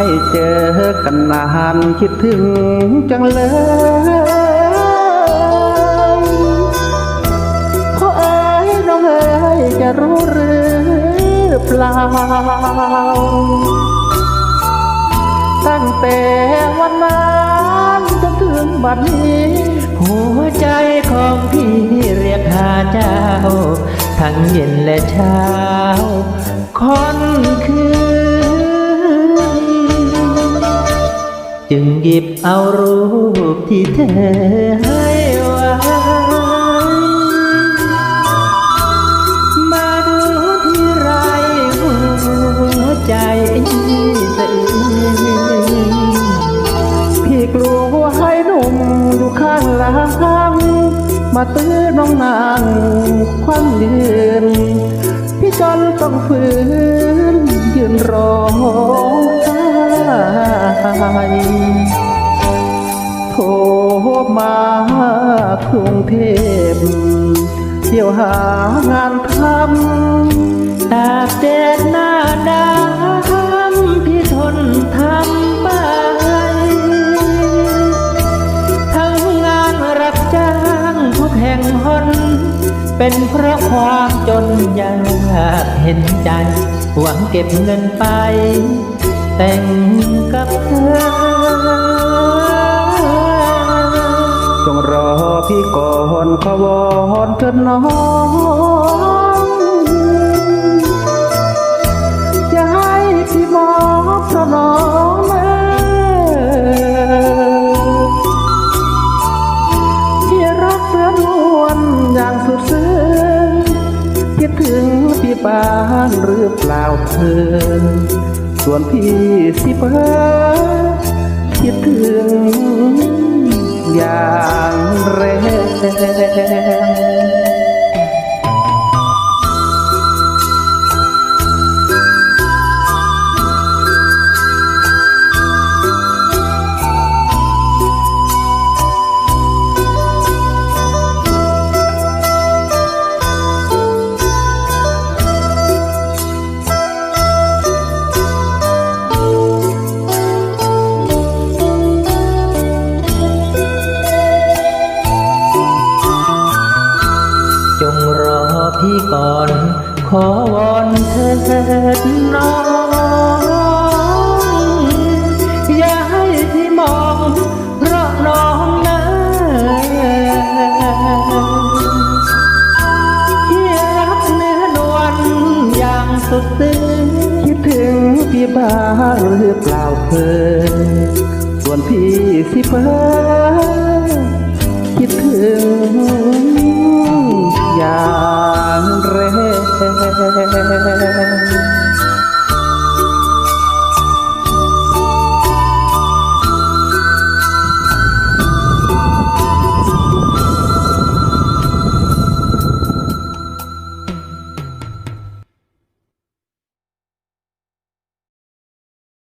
ไม่เจอกันนานคิดถึงจังเลยขอเอ้ยน้องเอ้ยจะรู้หรือเปล่า ตั้งแต่วันนั้นจนถึงบัดนี้ หัวใจของพี่เรียกหาเจ้า ทั้งเย็นและเช้าคนคืน ดิบเอารูปที่เธอให้ไว้มาดูที่ไรหัวใจสะอื้นพี่กลัวให้หนุ่มอยู่ข้างหลังมาตื้อน้องนางควันยืนพี่จนต้องฝืนยืนรอไห้โทร มากรุงเทพเที่ยวหางานทำตากแดดหน้าดำพี่ทนทำไปทั้งงานรับจ้างทุกแห่งหนเป็นเพราะความจนยากเห็นใจ หวังเก็บเงินไป แต่งกับเธอ พี่ก่อนขวอนเถิดน้องอย่าให้พี่มองเพราะน้องเมื่พี่รักเสือนวลอย่างสุดซึ้งคิดถึงพี่บ้านหรือเปล่าเธอส่วนพี่สิเพ้อคิดถึง อย่างแรง พี่ก่อน ขอวอนเถิดน้องอย่าให้พี่มอง เพราะน้องนั้นที่รักเนื้อนวลอย่างสุดซึ้งคิดถึงพี่บ้างหรือเปล่าเธอส่วนพี่สิเพ้อคิดถึง